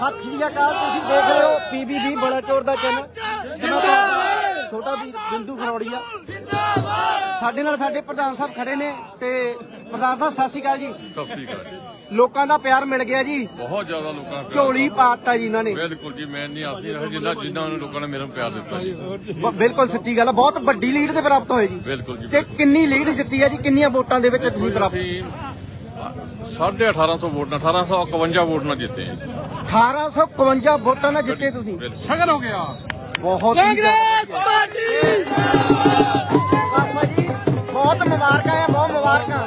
ਸਤਿ ਸ਼੍ਰੀ ਅਕਾਲ ਤੁਸੀਂ ਦੇਖ ਰਹੇ ਹੋ ਪੀਬੀਬੀ ਬੜਾ ਚੋਰ ਦਾ ਚੈਨਲ ਜਿੰਦਾਬਾਦ! ਛੋਟਾ ਵੀ ਬਿੰਦੂ ਖਰੋੜੀਆ। ਸਾਡੇ ਨਾਲ ਸਾਡੇ ਪ੍ਰਧਾਨ ਸਾਹਿਬ ਖੜੇ ਨੇ ਤੇ ਪ੍ਰਧਾਨ ਸਾਹਿਬ ਸਤਿ ਸ਼੍ਰੀ ਅਕਾਲ ਜੀ। ਸਤਿ ਸ੍ਰੀ ਅਕਾਲ ਲੋਕਾਂ ਦਾ ਪਿਆਰ ਮਿਲ ਗਿਆ ਜੀ। ਬਹੁਤ ਜ਼ਿਆਦਾ ਲੋਕਾਂ ਨੇ ਝੋਲੀ ਪਾਤਾ ਜੀ ਇਹਨਾਂ ਨੇ। ਬਿਲਕੁਲ ਜੀ ਮੈਂ ਨਹੀਂ ਆਸੀ ਰਿਹਾ ਜਿੰਨਾ ਜਿੰਨਾ ਲੋਕਾਂ ਨੇ ਮੇਰਾ ਪਿਆਰ ਦਿੱਤਾ ਜੀ। ਬਿਲਕੁਲ ਸੱਚੀ ਗੱਲ ਆ ਬਹੁਤ ਵੱਡੀ ਲੀਡ ਤੇ ਪ੍ਰਾਪਤ ਹੋਏ ਜੀ। ਬਿਲਕੁਲ ਜੀ ਤੇ ਕਿੰਨੀ ਲੀਡ ਜਿੱਤੀ ਹੈ ਜੀ ਕਿੰਨੀਆਂ ਵੋਟਾਂ ਦੇ ਵਿੱਚ ਤੁਸੀਂ ਪ੍ਰਾਪਤ ਅਸੀਂ ਸਾਢੇ 1800 ਵੋਟ ਨਾਲ 1851 ਵੋਟ ਨਾਲ ਜਿੱਤੇ ਹਾਂ ਜੀ। 1851 ਵੋਟਾਂ ਨਾਲ ਜਿੱਤੇ ਤੁਸੀਂ। ਬਿਲਕੁਲ। ਸ਼ਗਨ ਹੋ ਗਿਆ। ਬਹੁਤ ਹੀ ਕਾਂਗਰਸ ਪਾਰਟੀ! ਬਾਬਾ ਜੀ ਬਹੁਤ ਮੁਬਾਰਕਾਂ ਆ ਬਹੁਤ ਮੁਬਾਰਕਾਂ।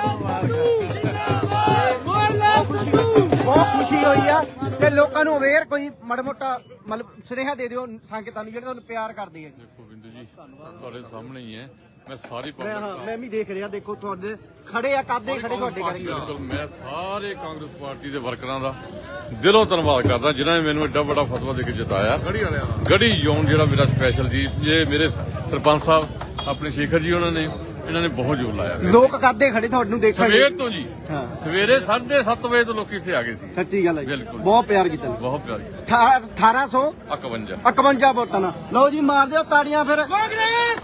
ਬਹੁਤ ਖੁਸ਼ੀ ਹੋਈ ਆ ਤੇ ਲੋਕਾਂ ਨੂੰ ਅਵੇਅਰ ਕੋਈ ਮਾੜਾ ਮੋਟਾ ਮਤਲਬ ਸੁਨੇਹਾ ਦੇ ਦਿਓ ਸੰਗਤਾਂ ਨੂੰ ਜਿਹੜੇ ਤੁਹਾਨੂੰ ਪਿਆਰ ਕਰਦੇ ਆ ਜੀ। ਦੇਖੋ ਬਿੰਦੂ ਜੀ ਤੁਹਾਡੇ ਸਾਹਮਣੇ ਹੀ ਹੈ। ਮੈਂ ਸਾਰੀ ਮੈਂ ਹਾਂ ਪਬਲਿਕ ਮੈਂ ਵੀ ਦੇਖ ਰਿਹਾ ਦੇਖੋ ਤੁਹਾਡੇ। ਖੜੇ ਆ ਕਾਦੇ ਖੜੇ ਤੁਹਾਡੇ ਕਰਕੇ। ਬਿਲਕੁਲ ਮੈਂ ਸਾਰੇ ਕਾਂਗਰਸ ਪਾਰਟੀ ਦੇ ਵਰਕਰਾਂ ਦਾ ਦਿਲੋਂ ਧੰਨਵਾਦ ਕਰਦਾ ਜਿਨ੍ਹਾਂ ਨੇ ਮੈਨੂੰ ਐਡਾ ਵੱਡਾ ਫਤਵਾ ਦੇ ਕੇ ਜਿਤਾਇਆ। ਗੜੀ ਵਾਲਿਆਂ ਦਾ। ਗੜੀ ਜ਼ੋਨ ਜਿਹੜਾ ਮੇਰਾ ਸਪੈਸ਼ਲ ਜੀ ਇਹ ਮੇਰੇ ਸਰਪੰਚ ਸਾਹਿਬ ਆਪਣੇ ਸ਼ੇਖਰ ਜੀ ਉਹਨਾਂ ਨੇ ਇਹਨਾਂ ਨੇ ਬਹੁਤ ਜ਼ੋਰ ਲਾਇਆ। ਲੋਕ ਕਾਦੇ ਖੜੇ ਤੁਹਾਨੂੰ ਦੇਖਣ? ਲਈ। ਸਵੇਰ ਤੋਂ ਜੀ। ਹਾਂ। ਸਵੇਰੇ 7:30 ਵਜੇ ਤੋਂ ਲੋਕੀ ਇੱਥੇ ਆ ਗਏ ਸੀ। ਸੱਚੀ ਗੱਲ ਹੈ ਜੀ। ਬਿਲਕੁਲ। ਬਹੁਤ ਪਿਆਰ ਕੀਤਾ। ਜੀ। ਬਹੁਤ ਪਿਆਰੀ ਠਾ- 1800 51 51 ਵੋਟਾਂ ਨਾਲ। ਲਓ ਜੀ ਮਾਰ ਦਿਓ ਤਾੜੀਆਂ ਫਿਰ। ਕਾਂਗਰਸ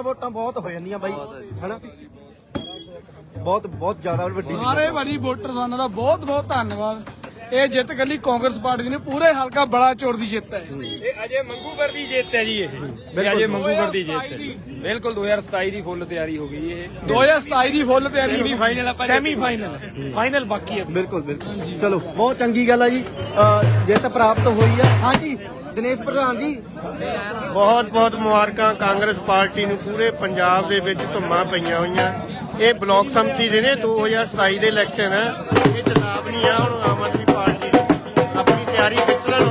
ਵੋਟਾਂ ਬਹੁਤ ਬਹੁਤ ਬਹੁਤ ਧੰਨਵਾਦ। ਇਹ ਜਿੱਤ ਕੱਲੀ ਕਾਂਗਰਸ ਦੀ ਪੂਰੇ ਹਲਕਾ ਬੜਾ ਚੋਰ ਦੀ ਜਿੱਤ ਹੈ। ਇਹ ਅਜੇ ਮੰਗੂਗਰ ਦੀ ਦੀ ਫੁੱਲ ਤਿਆਰੀ ਹੋ ਗਈ ਦੋ ਹਜ਼ਾਰ ਸਤਾਈ ਦੀ ਫੁੱਲ ਤਿਆਰੀ ਸੈਮੀ ਫਾਈਨਲ ਬਾਕੀ ਹੈ। ਬਿਲਕੁਲ ਬਿਲਕੁਲ। ਚਲੋ ਬਹੁਤ ਚੰਗੀ ਗੱਲ ਆ ਜੀ। ਜਿੱਤ ਪ੍ਰਾਪਤ ਹੋਈ ਆ। ਹਾਂਜੀ ਦਿਨੇਸ਼ ਪ੍ਰਧਾਨ ਜੀ। ਬਹੁਤ ਬਹੁਤ ਮੁਬਾਰਕਾਂ, ਕਾਂਗਰਸ ਪਾਰਟੀ ਨੂੰ ਪੂਰੇ ਪੰਜਾਬ ਦੇ ਵਿੱਚ ਧੁੰਮਾਂ ਪਈਆਂ ਹੋਈਆਂ। ਇਹ ਬਲਾਕ ਸੰਮਤੀ ਦੇ ਨੇ 2027 ਦੇ ਇਲੈਕਸ਼ਨ ਹੈ। ਇਹ ਚੇਤਾਵਨੀ ਆ ਹੁਣ ਆਮ ਆਦਮੀ ਪਾਰਟੀ ਦੀ। ਆਪਣੀ ਤਿਆਰੀ ਖਿੱਚ ਲੈਣ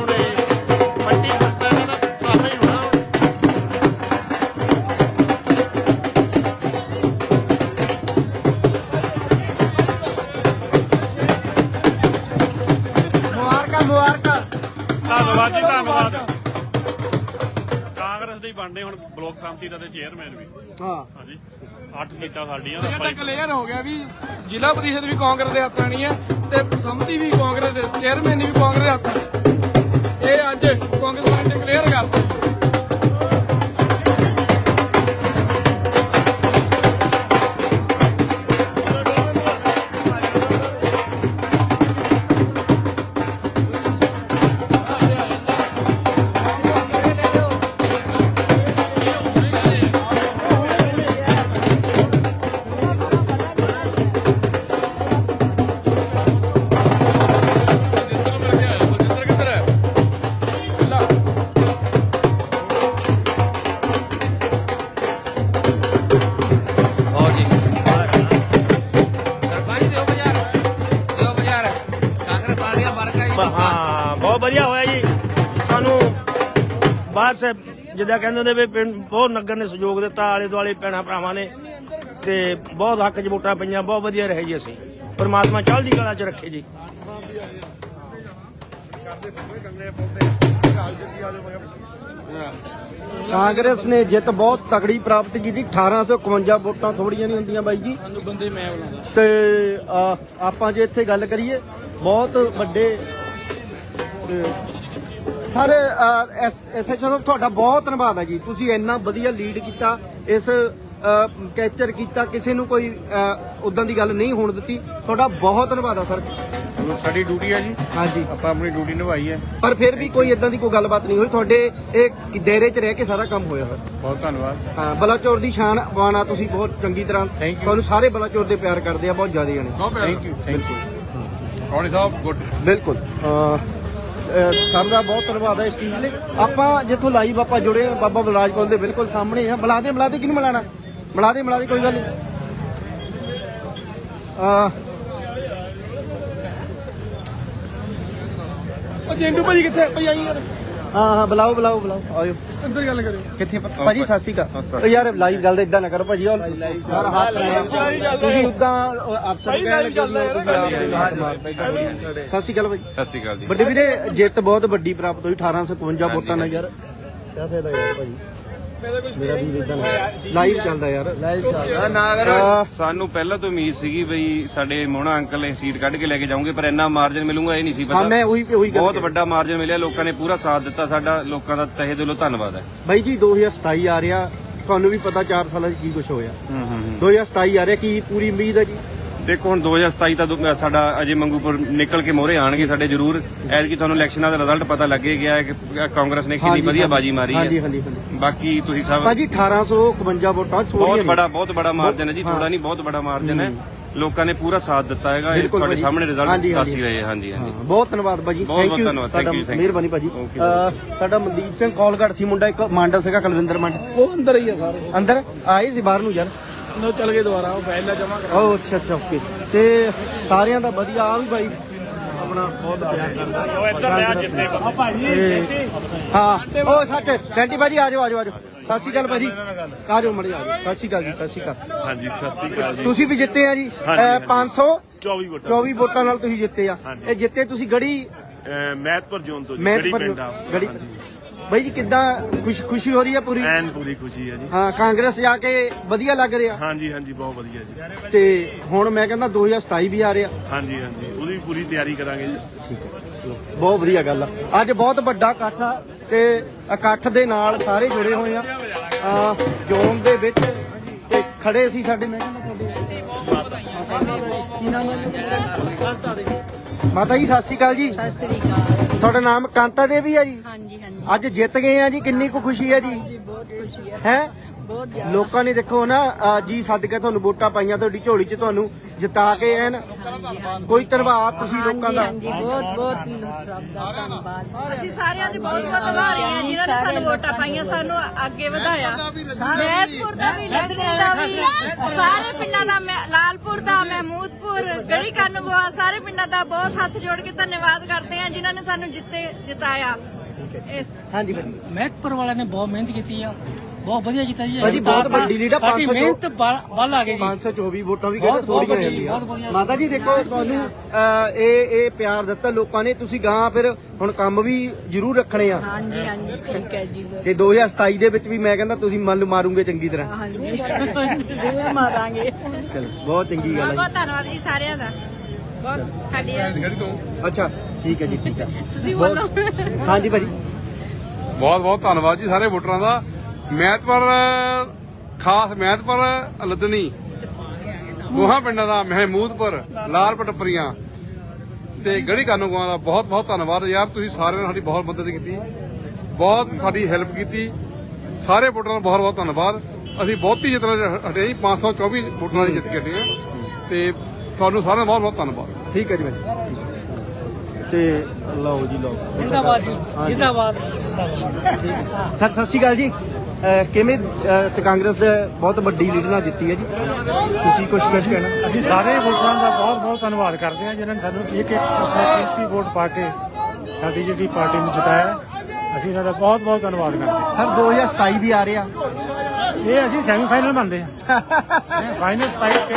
ਕਾਂਗਰਸ ਦੇ ਹੀ ਬਣਦੇ ਹੁਣ ਬਲਾਕ ਸੰਮਤੀ ਦਾ ਤੇ ਚੇਅਰਮੈਨ ਵੀ। ਹਾਂ। ਹਾਂਜੀ। 8 ਸੀਟਾਂ ਸਾਡੀਆਂ ਇਹ ਤਾਂ ਕਲੀਅਰ ਹੋ ਗਿਆ ਵੀ ਜ਼ਿਲ੍ਹਾ ਪ੍ਰੀਸ਼ਦ ਵੀ ਕਾਂਗਰਸ ਦੇ ਹੱਥਾਂ ਨਹੀਂ ਹੈ ਤੇ ਸੰਮਤੀ ਵੀ ਕਾਂਗਰਸ ਦੇ ਚੇਅਰਮੈਨ ਵੀ ਕਾਂਗਰਸ ਦੇ ਹੱਥਾਂ। ਇਹ ਅੱਜ ਕਾਂਗਰਸ ਪਾਰਟੀ ਨੇ ਕਲੀਅਰ ਕਰਤਾ। ਹਾਂ ਬਹੁਤ ਵਧੀਆ ਹੋਇਆ ਜੀ। ਸਾਨੂੰ ਬਾਹਰ ਸੇ ਜਿੱਦਾਂ ਕਹਿੰਦੇ ਨੇ ਵੀ ਬਹੁਤ ਨਗਰ ਨੇ ਸਹਿਯੋਗ ਦਿੱਤਾ ਆਲੇ ਦੁਆਲੇ ਪੈਣਾ ਭਰਾਵਾਂ ਨੇ। ਤੇ ਬਹੁਤ ਹੱਕ ਜਮੋਟਾ ਪਈਆਂ ਬਹੁਤ ਵਧੀਆ ਰਹੇ ਜੀ ਅਸੀਂ। ਪਰਮਾਤਮਾ ਚੜ੍ਹਦੀ ਕਲਾ ਚ ਰੱਖੇ ਜੀ। ਕਾਂਗਰਸ ਨੇ ਜਿੱਤ ਬਹੁਤ ਤਕੜੀ ਪ੍ਰਾਪਤ ਕੀਤੀ। 1851 ਵੋਟਾਂ ਥੋੜੀਆਂ ਨਹੀਂ ਹੁੰਦੀਆਂ ਬਾਈ ਜੀ। ਤੇ ਆਪਾਂ ਜੇ ਇੱਥੇ ਗੱਲ ਕਰੀਏ ਬਹੁਤ ਵੱਡੇ ਸਰ ਐਸਐਚਓ ਸਾਹਿਬ ਤੁਹਾਡਾ ਬਹੁਤ ਧੰਨਵਾਦ ਹੈ ਜੀ। ਤੁਸੀਂ ਇੰਨਾ ਵਧੀਆ ਲੀਡ ਕੀਤਾ ਇਸ ਕੈਪਚਰ ਕੀਤਾ ਕਿਸੇ ਨੂੰ ਕੋਈ ਉਦਾਂ ਦੀ ਗੱਲ ਨਹੀਂ ਹੋਣ ਦਿੱਤੀ। ਤੁਹਾਡਾ ਬਹੁਤ ਧੰਨਵਾਦ ਹੈ ਸਰ। ਸਾਡੀ ਡਿਊਟੀ ਹੈ ਜੀ। ਹਾਂਜੀ। ਆਪਾਂ ਆਪਣੀ ਡਿਊਟੀ ਨਿਭਾਈ ਹੈ। ਪਰ ਫਿਰ ਵੀ ਕੋਈ ਇਦਾਂ ਦੀ ਕੋਈ ਗੱਲਬਾਤ ਨਹੀਂ ਹੋਈ। ਤੁਹਾਡੇ ਇਹ ਦਾਇਰੇ 'ਚ ਰਹਿ ਕੇ ਸਾਰਾ ਕੰਮ ਹੋਇਆ ਸਰ ਬਹੁਤ ਧੰਨਵਾਦ। ਹਾਂ ਬਲਾਚੌਰ ਦੀ ਸ਼ਾਨ ਬਾਣਾ ਤੁਸੀਂ ਬਹੁਤ ਚੰਗੀ ਤਰ੍ਹਾਂ. ਤੁਹਾਨੂੰ ਸਾਰੇ ਬਲਾਚੌਰ ਦੇ ਪਿਆਰ ਕਰਦੇ ਆ ਬਹੁਤ ਜ਼ਿਆਦਾ ਜਣੇ। ਥੈਂਕ ਯੂ ਥੈਂਕ ਯੂ ਕੌਣੀ ਸਾਹਿਬ ਗੁੱਡ ਬਿਲਕੁਲ ਸਰ ਦਾ ਬਹੁਤ ਧੰਨਵਾਦ ਹੈ ਇਸ ਚੀਜ਼ ਲਈ। ਆਪਾਂ ਜਿੱਥੋਂ ਲਾਈਵ ਆਪਾਂ ਜੁੜੇ ਹਾਂ, ਬਾਬਾ ਬਲਰਾਜ ਕੋਲ ਦੇ ਬਿਲਕੁਲ ਸਾਹਮਣੇ ਆ ਬੁਲਾ ਦੇ ਬੁਲਾ ਦੇ ਕਿਹਨੂੰ ਮਿਲਾਣਾ? ਬੁਲਾ ਦੇ ਬੁਲਾ ਦੇ ਕੋਈ ਗੱਲ ਨਹੀਂ। ਅਹ, ਉਹ ਜੈਂਡੂ ਭਾਜੀ ਕਿੱਥੇ ਭਾਈ ਆਈ ਯਾਰ ਹਾਂ ਹਾਂ ਬੁਲਾਓ ਬੁਲਾਓ ਬੁਲਾਓ ਆਇਓ। ਅੰਦਰ ਗੱਲ ਕਰਿਓ। ਕਿੱਥੇ ਪ- ਭਾਜੀ ਸਤਿ ਸ਼੍ਰੀ ਅਕਾਲ। ਉਹ ਯਾਰ ਲਾਈਵ ਗੱਲ ਇਦਾਂ ਨਾ ਕਰੋ ਭਾਜੀ ਯਾਰ ਹੱਥ। ਤੁਸੀਂ ਉਦਾਂ ਅਫਸਰ ਕਹਿਣ ਲੱਗੇ ਭਾਜੀ। ਜੀ। ਵੱਡੇ ਵੀਰੇ ਜਿੱਤ ਬਹੁਤ ਵੱਡੀ ਪ੍ਰਾਪਤ ਹੋਈ 1852 ਵੋਟਾਂ ਨਾਲ ਯਾਰ। ਕਿਆ ਫਾਇਦਾ ਯਾਰ ਭਾਜੀ। ਮੇਰਾ ਵੀ ਇਦਾਂ ਲਾਈਵ ਚੱਲਦਾ ਯਾਰ। ਲਾਈਵ ਚੱਲਦਾ। ਨਾ ਅਹ, ਸਾਨੂੰ ਪਹਿਲਾਂ ਤੋਂ ਉਮੀਦ ਸੀਗੀ ਬਈ ਸਾਡੇ ਮੋਹਣਾ ਅੰਕਲ ਇਹ ਸੀਟ ਕੱਢ ਕੇ ਲੈ ਕੇ ਜਾਓਗੇ ਪਰ ਇੰਨਾ ਮਾਰਜਨ ਮਿਲੂਗਾ ਇਹ ਨਹੀਂ ਸੀ ਹਾਂ ਮੈਂ ਪਤਾ ਉਹੀ ਉਹੀ ਗੱਲ ਬਹੁਤ ਵੱਡਾ ਮਾਰਜਨ ਮਿਲਿਆ ਲੋਕਾਂ ਨੇ ਪੂਰਾ ਸਾਥ ਦਿੱਤਾ ਸਾਡਾ ਲੋਕਾਂ ਦਾ ਤਹਿ ਦਿਲੋਂ ਧੰਨਵਾਦ ਹੈ। ਬਾਈ ਜੀ 2027 ਆ ਰਿਹਾ ਤੁਹਾਨੂੰ ਵੀ ਪਤਾ 4 ਸਾਲਾਂ 'ਚ ਕੀ ਕੁਝ ਹੋਇਆ। ਹੂੰ ਹੂੰ ਹੂੰ। 2027 ਆ ਰਿਹਾ ਕੀ ਪੂਰੀ ਉਮੀਦ ਹੈ ਜੀ? ਦੇਖੋ ਹੁਣ 2027 ਤਾਂ ਦੁ- ਸਾਡਾ ਅਜੇ ਮੰਗੂਪੁਰ ਨਿਕਲ ਕੇ ਮੋਹਰੇ ਆਣਗੇ ਸਾਡੇ ਜ਼ਰੂਰ। ਐਤਕੀ ਤੁਹਾਨੂੰ ਇਲੈਕਸ਼ਨਾਂ ਦਾ ਰਿਜ਼ਲਟ ਪਤਾ ਲੱਗੇ ਗਿਆ ਹੈ ਕਿ ਕਾਂਗਰਸ ਨੇ ਕਿੰਨੀ ਵਧੀਆ। ਬਾਜੀ ਮਾਰੀ ਹੈ। ਹਾਂਜੀ ਹਾਂਜੀ ਬਾਕੀ ਤੁਸੀਂ ਸਭ ਭਾਜੀ 1851 ਵੋਟਾਂ ਬਹੁਤ। ਬੜਾ ਬਹੁਤ ਬੜਾ ਮਾਰਜਨ ਹੈ ਜੀ। ਥੋੜਾ ਨਹੀਂ ਬਹੁਤ ਬੜਾ ਮਾਰਜਨ ਹੈ। ਲੋਕਾਂ ਨੇ ਪੂਰਾ ਸਾਥ ਦਿੱਤਾ ਹੈਗਾ ਇਹ ਤੁਹਾਡੇ। ਸਾਹਮਣੇ ਰਿਜ਼ਲਟ ਦੱਸ ਹੀ। ਰਹੇ ਹਾਂਜੀ ਹਾਂਜੀ। ਬਹੁਤ ਧੰਨਵਾਦ ਭਾਜੀ। ਥੈਂਕ ਬਹੁਤ ਯੂ you. ਮਿਹਰਬਾਨੀ ਭਾਜੀ। ਸਾਡਾ ਮਨਦੀਪ ਸਿੰਘ ਕੌਲਗੜ ਸੀ ਮੁੰਡਾ ਇੱਕ ਮਾਂਡਾ ਸੀਗਾ ਕੁਲਵਿੰਦਰ ਮੰਡ ਉਹ ਅੰਦਰ ਹੀ ਆ ਸਾਰੇ। ਅੰਦਰ? ਆਏ ਸੀ ਬਾਹਰ ਨੂੰ ਯਾਰ। ਉਹ ਚੱਲ ਗਏ ਦੁਬਾਰਾ ਉਹ ਫਾਈਲ ਜਮਾ ਉਹ ਅੱਛਾ ਅੱਛਾ ਓਕੇ। ਤੇ ਸਾਰਿਆਂ ਦਾ ਵਧੀਆ ਆ ਵੀ ਭਾਈ ਆਪਣਾ ਬਹੁਤ ਪਿਆਰ ਕਰਦਾ। ਉਹ ਇੱਧਰ ਲਿਆ ਜਿੱਤੇ ਤੇ- ਹਾਂ ਉਹ ਸੱਚ ਸੈਂਟੀ ਭਾਜੀ ਆ ਜਾਓ ਆ ਜਾਓ ਆ ਜਾਓ। ਸਤਿ ਸ਼੍ਰੀ ਅਕਾਲ ਭਾਜੀ। ਆ ਜਾਓ ਮੜੇ ਆ ਜਾਓ। ਸਤਿ ਸ਼੍ਰੀ ਅਕਾਲ ਜੀ ਸਤਿ ਸ਼੍ਰੀ ਅਕਾਲ। ਹਾਂਜੀ ਸਤਿ ਸ੍ਰੀ ਅਕਾਲ ਜੀ। ਤੁਸੀਂ ਵੀ ਜਿੱਤੇ ਆ ਜੀ ਹਾਂਜੀ, ਅਹ, ਹਾਂਜੀ। 500 24 ਵੋਟਾਂ। 24 ਵੋਟਾਂ ਨਾਲ ਤੁਸੀਂ ਜਿੱਤੇ ਆ। ਇਹ ਜਿੱਤੇ ਤੁਸੀਂ ਗੜੀ? ਮਹਿਤਪੁਰ ਜ਼ੋਨ ਤੋਂ ਜੀ ਗੜੀ ਪਿੰਡ ਆ। ਗੜੀ। ਬਾਈ ਜੀ ਕਿੱਦਾਂ? ਖੁਸ਼ ਖੁਸ਼ੀ ਹੋ ਰਹੀ ਹੈ ਪੂਰੀ? ਐਨ ਪੂਰੀ ਖੁਸ਼ੀ ਹੈ ਜੀ। ਹਾਂ ਕਾਂਗਰਸ ਜਾ ਕੇ ਵਧੀਆ ਲੱਗ ਰਿਹਾ। ਹਾਂਜੀ ਹਾਂਜੀ ਬਹੁਤ ਵਧੀਆ ਜੀ। ਤੇ ਹੁਣ ਮੈਂ ਕਹਿੰਦਾ 2027 ਵੀ ਆ ਰਿਹਾ। ਹਾਂਜੀ ਹਾਂਜੀ ਉਹਦੀ ਪੂਰੀ ਤਿਆਰੀ ਕਰਾਂਗੇ ਜੀ। ਬਹੁਤ ਵਧੀਆ ਗੱਲ ਆ। ਅੱਜ ਬਹੁਤ ਵੱਡਾ ਇਕੱਠ ਆ ਤੇ ਇਕੱਠ ਦੇ ਨਾਲ ਸਾਰੇ ਜੁੜੇ ਹੋਏ ਆ। ਆ ਜ਼ੋਨ ਦੇ ਵਿੱਚ ਤੇ ਖੜੇ ਸੀ ਸਾਡੇ ਮੈਂ ਕਹਿੰਦਾ ਤੁਹਾਡੇ ਕੀ ਨਾਮ ਹੈ ਮਾਤਾ ਜੀ ਸਤਿ ਸ਼੍ਰੀ ਅਕਾਲ ਜੀ। ਸਤਿ ਸ੍ਰੀ ਅਕਾਲ। ਤੁਹਾਡਾ ਨਾਮ ਕਾਂਤਾ ਦੇਵੀ ਆ ਜੀ? ਹਾਂਜੀ ਹਾਂਜੀ। ਅੱਜ ਜਿੱਤ ਗਏ ਆ ਜੀ ਕਿੰਨੀ ਕੁ ਖੁਸ਼ੀ ਹੈ ਜੀ? ਜੀ ਬਹੁਤ ਖੁਸ਼ੀ ਹੈ ਹੈ? ਲੋਕਾਂ ਨੇ ਦੇਖੋ ਨਾ ਅਹ ਜੀ ਸੱਦ ਕੇ ਤੁਹਾਨੂੰ ਵੋਟਾਂ ਪਾਈਆਂ ਤੁਹਾਡੀ ਝੋਲੀ 'ਚ ਤੁਹਾਨੂੰ ਜਿਤਾ ਕੇ ਐਨ ਕੋਈ ਧੰਨਵਾਦ ਤੁਸੀਂ ਲੋਕਾਂ ਦਾ। ਹਾਂਜੀ ਬਹੁਤ ਬਹੁਤ ਸਭ ਦਾ ਧੰਨਵਾਦ ਅਸੀਂ ਸਾਰਿਆਂ ਦੀ ਬਹੁਤ ਬਹੁਤ ਆਭਾਰੀ ਹਾਂ ਜਿਨ੍ਹਾਂ ਨੇ ਸਾਨੂੰ ਵੋਟਾਂ ਪਾਈਆਂ ਸਾਨੂੰ ਅੱਗੇ ਵਧਾਇਆ। ਮਹਿਤਪੁਰ ਦਾ ਵੀ ਲਖਨਊ ਦਾ ਵੀ ਸਾਰੇ ਪਿੰਡਾਂ ਦਾ ਮੈਂ- ਲਾਲਪੁਰ ਦਾ ਮਹਿਮੂਦਪੁਰ ਗੜੀ ਕਾਨੂੰਗੋਆ ਸਾਰੇ ਪਿੰਡਾਂ ਦਾ ਬਹੁਤ ਹੱਥ ਜੋੜ ਕੇ ਧੰਨਵਾਦ ਕਰਦੇ ਹਾਂ ਜਿਨ੍ਹਾਂ ਨੇ ਸਾਨੂੰ ਜਿੱਤੇ ਜਿਤਾਇਆ। ਇਸ ਹਾਂਜੀ ਭਾਜੀ। ਮਹਿਤਪੁਰ ਵਾਲਿਆਂ ਨੇ ਬਹੁਤ ਮਿਹਨਤ ਕੀਤੀ ਆ। ਬਹੁਤ ਵਧੀਆ ਕੀਤਾ ਜੀ। ਭਾਜੀ, ਬਹੁਤ ਵੱਡੀ ਲੀਡ ਆ, ਸਾਡੀ 500 ਮਿਹਨਤ ਵੱਲ ਆ ਗਈ ਜੀ। 524 ਵੋਟਾਂ ਵੀ ਕਹਿੰਦੇ ਥੋੜੀਆਂ ਜਾਂਦੀਆਂ। ਮਾਤਾ ਜੀ ਦੇਖੋ ਤੁਹਾਨੂੰ ਇਹ ਇਹ ਪਿਆਰ ਦਿੱਤਾ ਲੋਕਾਂ ਨੇ ਤੁਸੀਂ ਗਾਂ ਫਿਰ ਹੁਣ ਕੰਮ ਵੀ ਜ਼ਰੂਰ ਰੱਖਣੇ ਆ। ਹਾਂਜੀ ਹਾਂਜੀ ਠੀਕ ਹੈ ਜੀ ਤੇ 2027 ਦੇ ਵਿੱਚ ਵੀ ਮੈਂ ਕਹਿੰਦਾ ਤੁਸੀਂ ਮਨ ਮਾਰੂਗੇ ਚੰਗੀ ਤਰ੍ਹਾਂ। ਹਾਂਜੀ ਜ਼ਰੂਰ ਮਾਰਾਂਗੇ। ਚਲੋ ਬਹੁਤ ਚੰਗੀ ਗੱਲ ਹੈ ਬਹੁਤ ਧੰਨਵਾਦ ਜੀ ਸਾਰਿਆਂ ਦਾ। ਬਹੁਤ ਸਾਡੀ ਜੀ ਅੱਛਾ ਠੀਕ ਹੈ ਜੀ ਠੀਕ ਹੈ। ਤੁਸੀਂ ਬੋਲੋ। ਹਾਂਜੀ ਭਾਜੀ। ਬਹੁਤ ਬਹੁਤ ਧੰਨਵਾਦ ਜੀ ਸਾਰੇ ਵੋਟਰਾਂ ਦਾ। ਮਹਿਤਪੁਰ ਖਾਸ ਮਹਿਤਪੁਰ ਲਦਣੀ ਦੋਹਾਂ ਪਿੰਡਾਂ ਦਾ ਮਹਿਮੂਦਪੁਰ ਲਾਲ ਪਟਪਰੀਆਂ ਤੇ ਗੜੀ ਕਾਨੂੰਗੋਆਂ ਦਾ ਬਹੁਤ ਬਹੁਤ ਧੰਨਵਾਦ। ਯਾਰ ਤੁਸੀਂ ਸਾਰਿਆਂ ਨੇ ਸਾਡੀ ਬਹੁਤ ਮਦਦ ਕੀਤੀ। ਬਹੁਤ ਸਾਡੀ ਹੈਲਪ ਕੀਤੀ। ਸਾਰੇ ਵੋਟਰਾਂ ਦਾ ਬਹੁਤ ਬਹੁਤ ਧੰਨਵਾਦ। ਅਸੀਂ ਬਹੁਤੀ ਜਿੱਤਣਾ ਹਟੇ ਜੀ 524 ਵੋਟਰਾਂ ਦੀ ਜਿੱਤ ਕੇ ਹਟੇ ਹਾਂ। ਤੇ ਤੁਹਾਨੂੰ ਸਾਰਿਆਂ ਦਾ ਬਹੁਤ ਬਹੁਤ ਧੰਨਵਾਦ। ਠੀਕ ਹੈ ਜੀ ਭਾਜੀ ਤੇ ਲਓ ਜੀ ਲਓ। ਜਿੰਦਾਬਾਦ ਜੀ। ਜਿੰਦਾਬਾਦ। ਸਰ ਸਤਿ ਸ਼੍ਰੀ ਅਕਾਲ ਜੀ। ਕਿਵੇਂ ਅਹ ਕਾਂਗਰਸ ਦੇ ਬਹੁਤ ਵੱਡੀ ਲੀਡ ਨਾਲ ਜਿੱਤੀ ਹੈ ਜੀ? ਤੁਸੀਂ ਕੁਝ ਕੁਝ ਕਹਿਣਾ। ਅਸੀਂ ਸਾਰੇ ਵੋਟਰਾਂ ਦਾ ਬਹੁਤ ਬਹੁਤ ਧੰਨਵਾਦ ਕਰਦੇ ਹਾਂ ਜਿਨ੍ਹਾਂ ਨੇ ਸਾਨੂੰ ਇੱਕ ਇੱਕ ਕੀਮਤੀ ਵੋਟ ਪਾ ਕੇ ਸਾਡੀ ਜਿਹੜੀ ਪਾਰਟੀ ਨੂੰ ਜਿਤਾਇਆ ਅਸੀਂ ਇਹਨਾਂ ਦਾ ਬਹੁਤ ਬਹੁਤ ਧੰਨਵਾਦ ਕਰਦੇ ਸਰ 2027 ਵੀ ਆ ਰਿਹਾ। ਹਾਂ। ਇਹ ਅਸੀਂ ਸੈਮੀਫਾਈਨਲ ਬਣਦੇ ਹਾਂ। ਫਾਈਨਲ 27 ਕੇ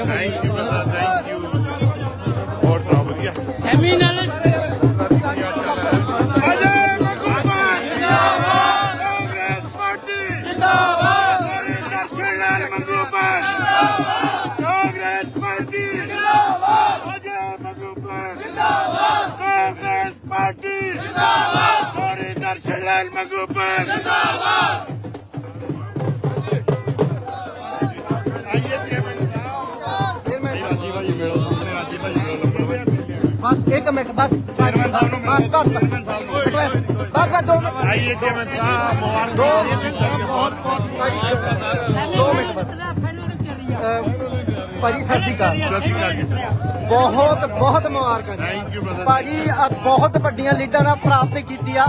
ਹੋ ਥੈਂਕ ਯੂ ਥੈਂਕ ਯੂ ਬਹੁਤ ਵਧੀਆ ਸੈਮੀਨਲ ਕਾਂਗਰਸ ਪਾਰਟੀ ਜਿੰਦਾਬਾਦ ਦਰਸ਼ਨ ਲਾਲ ਪਾਰਟੀ ਅਜੇ ਮੰਗੂ ਜਿੰਦਾਬਾਦ ਕਾਂਗਰਸ ਪਾਰਟੀ ਜਿੰਦਾਬਾਦ ਹੋਰੀ ਦਰਸ਼ਨ ਲਾਲ ਮੰਗੂ ਜਿੰਦਾਬਾਦ ਇੱਕ ਮਿੰਟ ਬਸ। ਚੇਅਰਮੈਨ ਸਾਹਿਬ ਨੂੰ ਬਸ ਬਸ ਬਸ। ਬਸ ਦੋ ਮਿੰਟ। ਆਈਏ ਚੇਅਰਮੈਨ ਸਾਹਿਬ ਮੁਬਾਰਕ ਬਹੁਤ ਬਹੁਤ ਦੋ ਮਿੰਟ ਬਸ। ਭਾਜੀ ਸਤਿ ਸ਼੍ਰੀ ਅਕਾਲ। ਬਹੁਤ ਬਹੁਤ ਮੁਬਾਰਕਾਂ Thank you, brother. ਭਾਜੀ ਆਹ ਬਹੁਤ ਵੱਡੀਆਂ ਲੀਡਾਂ ਨਾਲ ਪ੍ਰਾਪਤੀ ਕੀਤੀ ਆ।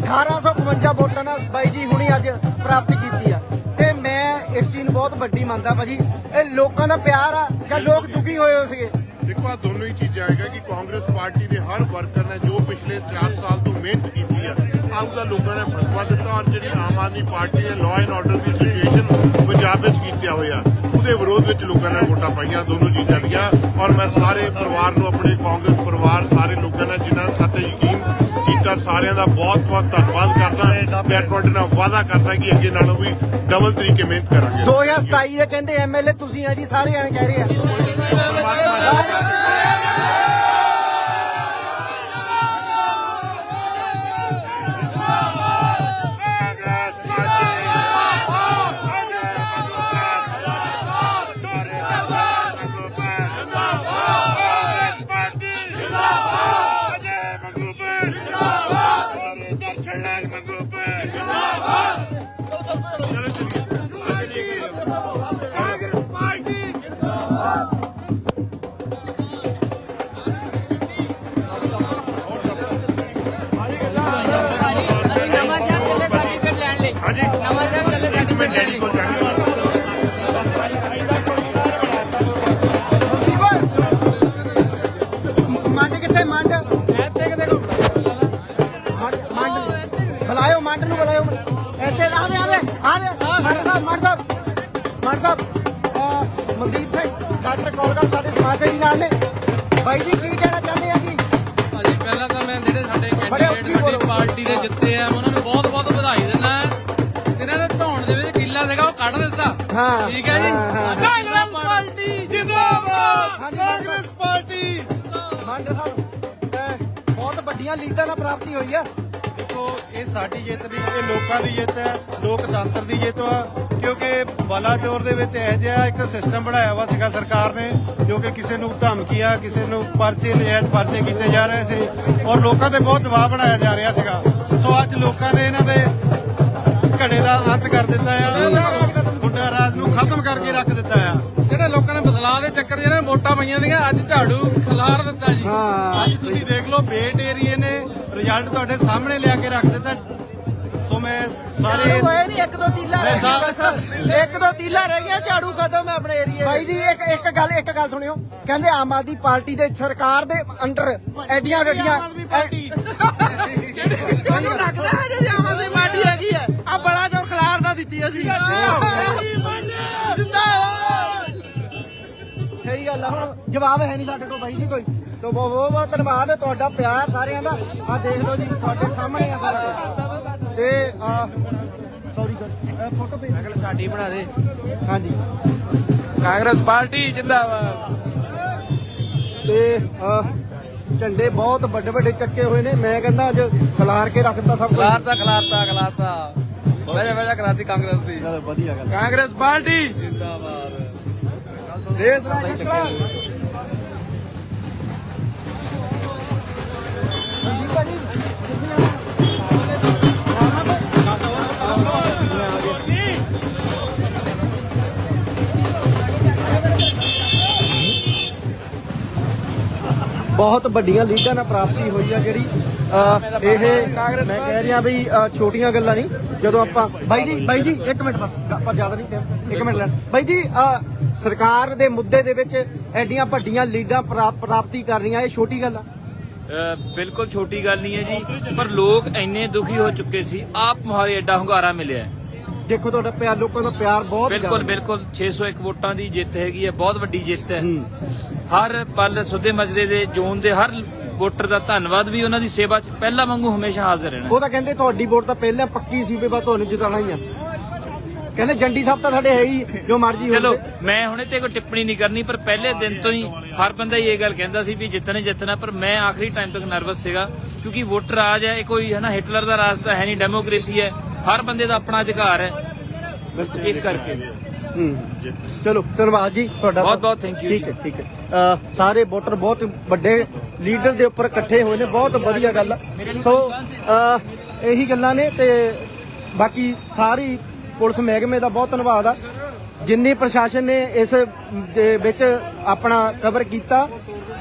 1852 ਵੋਟਾਂ ਨਾਲ ਬਾਈ ਜੀ ਹੁਣੀ ਅੱਜ ਪ੍ਰਾਪਤੀ ਕੀਤੀ ਆ। ਤੇ ਮੈਂ ਇਸ ਚੀਜ਼ ਨੂੰ ਬਹੁਤ ਵੱਡੀ ਮੰਨਦਾ ਭਾਜੀ। ਇਹ ਲੋਕਾਂ ਦਾ ਪਿਆਰ ਆ ਜਾਂ ਲੋਕ ਦੁਖੀ ਹੋਏ ਹੋ ਸੀਗੇ। ਦੇਖੋ ਆ ਦੋਨੋਂ ਹੀ ਚੀਜ਼ਾਂ ਹੈਗਾ ਕਿ ਕਾਂਗਰਸ ਪਾਰਟੀ ਦੇ ਹਰ ਵਰਕਰ ਨੇ ਜੋ ਪਿਛਲੇ 4 ਸਾਲ ਤੋਂ ਮਿਹਨਤ ਕੀਤੀ ਆ ਆਉਂਦਾ ਲੋਕਾਂ ਨੇ ਫਤਵਾ ਦਿੱਤਾ ਔਰ ਜਿਹੜੀ ਆਮ ਆਦਮੀ ਪਾਰਟੀ ਨੇ ਲਾਅ ਐਂਡ ਆਰਡਰ ਦੀ ਸਿਚੁਏਸ਼ਨ ਪੰਜਾਬ ਵਿੱਚ ਕੀਤਾ ਹੋਇਆ ਉਹਦੇ ਵਿਰੋਧ ਵਿੱਚ ਲੋਕਾਂ ਨੇ ਵੋਟਾਂ ਪਾਈਆਂ, ਦੋਨੋਂ ਚੀਜ਼ਾਂ ਦੀਆਂ ਔਰ ਮੈਂ ਸਾਰੇ ਪਰਿਵਾਰ ਨੂੰ, ਆਪਣੇ ਕਾਂਗਰਸ ਪਰਿਵਾਰ, ਸਾਰੇ ਲੋਕਾਂ ਨੇ ਜਿਨ੍ਹਾਂ ਨੇ ਸਾਤੇ ਯਕੀਨ ਕੀਤਾ, ਸਾਰਿਆਂ ਦਾ ਬਹੁਤ ਬਹੁਤ ਧੰਨਵਾਦ ਕਰਦਾ, ਮੈਂ ਤੁਹਾਡੇ ਨਾਲ ਵਾਅਦਾ ਕਰਦਾ ਕਿ ਅੱਗੇ ਨਾਲੋਂ ਵੀ ਡਬਲ ਤਰੀਕੇ ਮਿਹਨਤ ਕਰਾਂਗੇ। 2027 ਦੇ ਕਹਿੰਦੇ ਐਮਐਲਏ ਤੁਸੀਂ ਆ ਜੀ, ਸਾਰੇ ਐਂ ਕਹਿ ਰਹੇ ਆ। ਹਾਂ। ਠੀਕ ਹੈ ਜੀ। ਕਾਂਗਰਸ ਪਾਰਟੀ ਜਿੰਦਾਬਾਦ। ਕਾਂਗਰਸ ਪਾਰਟੀ। ਮੰਡ ਸਾਹਿਬ ਅਹ ਬਹੁਤ ਵੱਡੀਆਂ ਲੀਡਾਂ ਨਾਲ ਪ੍ਰਾਪਤੀ ਹੋਈ ਆ। ਦੇਖੋ ਇਹ ਸਾਡੀ ਜਿੱਤ ਦੀ ਇਹ ਲੋਕਾਂ ਦੀ ਜਿੱਤ ਹੈ ਲੋਕਤੰਤਰ ਦੀ ਜਿੱਤ ਆ ਕਿਉਂਕਿ ਬਾਲਾਚੌਰ ਦੇ ਵਿੱਚ ਇਹ ਜਿਹਾ ਇੱਕ ਸਿਸਟਮ ਬਣਾਇਆ ਵਾ ਸੀਗਾ ਸਰਕਾਰ ਨੇ ਜੋ ਕਿ ਕਿਸੇ ਨੂੰ ਧਮਕੀਆਂ ਕਿਸੇ ਨੂੰ ਪਰਚੇ ਨਜਾਇਜ਼ ਪਰਚੇ ਕੀਤੇ ਜਾ ਰਹੇ ਸੀ ਔਰ ਲੋਕਾਂ ਤੇ ਬਹੁਤ ਦਬਾਅ ਬਣਾਇਆ ਜਾ ਰਿਹਾ ਸੀਗਾ। ਸੋ ਅੱਜ ਲੋਕਾਂ ਨੇ ਇਹਨਾਂ ਦੇ ਘੜੇ ਦਾ ਅੰਤ ਕਰ ਦਿੱਤਾ ਆ। ਨੂੰ ਖਤਮ ਕਰਕੇ ਰੱਖ ਦਿੱਤਾ ਆ। ਜਿਹੜੇ ਲੋਕਾਂ ਨੇ ਬਦਲਾਅ ਦੇ ਚੱਕਰ ਜਿਹੜੇ ਵੋਟਾਂ ਪਈਆਂ ਦੀਆਂ ਅੱਜ ਝਾੜੂ ਖਿਲਾਰ ਦਿੱਤਾ ਜੀ। ਹਾਂ ਅੱਜ ਤੁਸੀਂ ਦੇਖ ਲਓ ਬੇਟ ਏਰੀਏ ਨੇ ਰਿਜ਼ਲਟ ਤੁਹਾਡੇ ਸਾਹਮਣੇ ਲਿਆ ਕੇ ਰੱਖ ਦਿੱਤਾ। ਸੋ ਮੈਂ ਸਾਰੇ ਹੋਏ ਨਹੀਂ ਇੱਕ ਦੋ ਤੀਲਾ ਰਹਿ ਗਿਆ ਬਸ। ਇੱਕ ਦੋ ਤੀਲਾ ਰਹਿ ਗਿਆ ਝਾੜੂ ਖਤਮ ਹੈ ਆਪਣੇ ਏਰੀਏ ਭਾਈ ਜੀ ਇੱਕ ਇੱਕ ਗੱਲ ਇੱਕ ਗੱਲ ਸੁਣਿਓ। ਕਹਿੰਦੇ ਆਮ ਆਦਮੀ ਪਾਰਟੀ ਦੇ ਸਰਕਾਰ ਦੇ ਅੰਡਰ ਐਡੀਆਂ ਗੱਡੀਆਂ ਪਾਰਟੀ। ਮੈਨੂੰ ਲੱਗਦਾ ਹੈ ਜੇ ਆਮ ਆਦਮੀ ਪਾਰਟੀ ਹੈਗੀ ਹੈ ਆ ਬੜਾ ਦਿੱਤੀ ਅਸੀਂ। ਸਹੀ ਗੱਲ ਆ ਹੁਣ ਜਵਾਬ ਹੈ ਨਹੀਂ ਸਾਡੇ ਕੋਲ ਬਾਈ ਜੀ ਕੋਈ। ਤੋ ਬਹੁਤ ਬਹੁਤ ਬਹੁਤ ਧੰਨਵਾਦ ਤੁਹਾਡਾ ਪਿਆਰ ਸਾਰਿਆਂ ਦਾ। ਆ ਦੇਖ ਲਓ ਜੀ ਤੁਹਾਡੇ ਸਾਹਮਣੇ ਆ ਸਾਰਾ। ਤੇ ਆ ਸੌਰੀ ਸਰ ਫੋਟੋ ਭੇਜ ਅਗਲ ਸਾਡੀ ਬਣਾ ਦੇ। ਹਾਂਜੀ। ਕਾਂਗਰਸ ਪਾਰਟੀ ਜਿੰਦਾਬਾਦ। ਤੇ ਆ ਝੰਡੇ ਬਹੁਤ ਵੱਡੇ ਵੱਡੇ ਚੱਕੇ ਹੋਏ ਨੇ। ਮੈਂ ਕਹਿੰਦਾ ਅੱਜ ਖਿਲਾਰ ਕੇ ਰੱਖਤਾ ਸਭ ਕੁਝ ਖਲਾਤਾ ਖਲਾਤਾ ਵਜਾ ਵਜਾ ਕਰਾਤੀ ਕਾਂਗਰਸ ਦੀ। ਚਲੋ ਵਧੀਆ ਗੱਲ ਕਾਂਗਰਸ ਪਾਰਟੀ। ਜਿੰਦਾਬਾਦ। ਦੇਸ਼ ਰਾਜ ਭਾਜੀ ਬਹੁਤ ਵੱਡੀਆਂ ਲੀਡਾਂ ਨਾਲ ਪ੍ਰਾਪਤੀ ਹੋਈ ਆ ਜਿਹੜੀ ਇਹ ਮੈਂ ਕਹਿ ਰਿਹਾ ਅਹ, ਛੋਟੀਆਂ ਗੱਲਾਂ ਨਹੀਂ ਜਦੋਂ ਆਪਾਂ ਬਾਈ ਜੀ ਬਾਈ ਜੀ ਇੱਕ ਮਿੰਟ ਬਸ ਆਪਾਂ ਜ਼ਿਆਦਾ ਨਹੀਂ ਟਾਈਮ ਇੱਕ ਮਿੰਟ ਲੈਣ ਬਾਈ ਜੀ ਸਰਕਾਰ ਦੇ ਮੁੱਦੇ ਦੇ ਵਿੱਚ ਐਡੀਆਂ ਵੱਡੀਆਂ ਲੀਡਾਂ ਪ੍ਰਾਪ- ਪ੍ਰਾਪਤੀ ਕਰ ਰਹੀਆਂ ਇਹ ਛੋਟੀ ਗੱਲ ਆ ਬਿਲਕੁਲ ਛੋਟੀ ਗੱਲ ਨਹੀਂ ਹੈ ਜੀ ਪਰ ਲੋਕ ਇੰਨੇ ਦੁਖੀ ਹੋ ਚੁੱਕੇ ਸੀ ਆਪ ਮੁਹਾਰੇ ਐਡਾ ਹੁੰਗਾਰਾ ਮਿਲਿਆ। ਦੇਖੋ ਤੁਹਾਡਾ ਪਿਆਰ ਲੋਕਾਂ ਦਾ ਪਿਆਰ ਬਹੁਤ ਬਿਲਕੁਲ। ਬਿਲਕੁਲ 601 ਵੋਟਾਂ ਦੀ ਜਿੱਤ ਹੈਗੀ ਹੈ ਬਹੁਤ ਵੱਡੀ ਜਿੱਤ ਹੈ। ਹਰ ਪਲ ਸੁਦੇ ਮਜਰੇ ਦੇ ਜ਼ੋਨ ਦੇ ਹਰ ਵੋਟਰ ਦਾ ਧੰਨਵਾਦ ਵੀ ਉਹਨਾਂ ਦੀ ਸੇਵਾ 'ਚ ਪਹਿਲਾਂ ਵਾਂਗੂ ਹਮੇਸ਼ਾ ਹਾਜ਼ਰ ਰਹਿਣਾ। ਉਹ ਤਾਂ ਕਹਿੰਦੇ ਤੁਹਾਡੀ ਵੋਟ ਤਾਂ ਪਹਿਲਾਂ ਪੱਕੀ ਸੀ ਵੀ ਤੁਹਾਨੂੰ ਜਿਤਾਉਣਾ ਹੀ ਆ। ਕਹਿੰਦੇ ਜੰਡੀ ਸਾਹਿਬ ਤਾਂ ਸਾਡੇ ਹੈ ਹੀ ਜੋ ਮਰਜ਼ੀ ਹੋਵੇ। ਚਲੋ ਮੈਂ ਹੁਣੇ ਤੇ ਕੋਈ ਟਿੱਪਣੀ ਨਹੀਂ ਕਰਨੀ ਪਰ ਪਹਿਲੇ ਦਿਨ ਤੋਂ ਹੀ ਹਰ ਬੰਦਾ ਹੀ ਇਹ ਗੱਲ ਕਹਿੰਦਾ ਸੀ ਵੀ ਜਿੱਤਣੇ ਜਿੱਤਣਾ ਪਰ ਮੈਂ ਆਖਰੀ ਟਾਈਮ ਤੱਕ ਨਰਵਸ ਸੀਗਾ ਕਿਉਂਕਿ ਵੋਟਰ ਰਾਜ ਹੈ ਇਹ ਕੋਈ ਹੈ ਨਾ ਹਿਟਲਰ ਦਾ ਰਾਜ ਤਾਂ ਹੈ ਨਹੀਂ ਡੈਮੋਕ੍ਰੇਸੀ ਹੈ ਹਰ ਬੰਦੇ ਦਾ ਆਪਣਾ ਅਧਿਕਾਰ ਹੈ। ਇਸ ਕਰਕੇ। ਹੂੰ। ਚਲੋ ਧੰਨਵਾਦ ਜੀ ਤੁਹਾਡਾ ਬਹੁਤ- ਬਹੁਤ thank you ਠੀਕ ਹੈ ਠੀਕ ਹੈ। ਸਾਰੇ ਵੋਟਰ ਬਹੁਤ ਵੱਡੇ ਲੀਡਰ ਦੇ ਉੱਪਰ ਇਕੱਠੇ ਹੋਏ ਨੇ ਬਹੁਤ ਵਧੀਆ ਗੱਲ ਸੋ ਇਹੀ ਗੱਲਾਂ ਨੇ ਤੇ ਬਾਕੀ ਸਾਰੀ ਪੁਲਿਸ ਮਹਿਕਮੇ ਦਾ ਬਹੁਤ ਧੰਨਵਾਦ ਆ। ਜਿੰਨੀ ਪ੍ਰਸ਼ਾਸਨ ਨੇ ਇਸ ਦੇ ਵਿੱਚ ਆਪਣਾ ਕਵਰ ਕੀਤਾ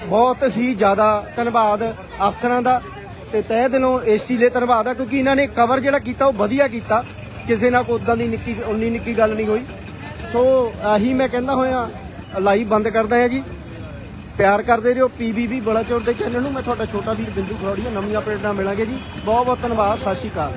ਬਹੁਤ ਹੀ ਜ਼ਿਆਦਾ ਧੰਨਵਾਦ ਅਫਸਰਾਂ ਦਾ ਤੇ ਤਹਿ ਦਿਲੋਂ ਏਸਟੀ ਲਈ ਧੰਨਵਾਦ ਆ ਕਿਉਂਕਿ ਇਹਨਾਂ ਨੇ ਕਵਰ ਜਿਹੜਾ ਕੀਤਾ ਉਹ ਵਧੀਆ ਕੀਤਾ। ਕਿਸੇ ਨਾਲ ਕੋਈ ਉਦਾਂ ਦੀ ਨਿੱਕੀ ਉਨੀ ਨਿੱਕੀ ਗੱਲ ਨਹੀਂ ਹੋਈ। ਸੋ ਆਹੀ ਮੈਂ ਕਹਿੰਦਾ ਹੋਇਆ, ਲਾਈਵ ਬੰਦ ਕਰਦਾ ਹਾਂ ਜੀ। ਪਿਆਰ ਕਰਦੇ ਰਹੋ ਪੀਬੀਬੀ ਬੜਾ ਚੋਰ ਦੇ ਚੈਨਲ ਨੂੰ ਮੈਂ ਤੁਹਾਡਾ ਛੋਟਾ ਵੀਰ ਬਿੰਦੂ ਖਰੋੜੀਆ ਨਵੀਆਂ ਅਪਡੇਟਾਂ ਮਿਲਾਂਗੇ ਜੀ। ਬਹੁਤ ਬਹੁਤ ਧੰਨਵਾਦ, ਸਤਿ ਸ਼੍ਰੀ ਅਕਾਲ।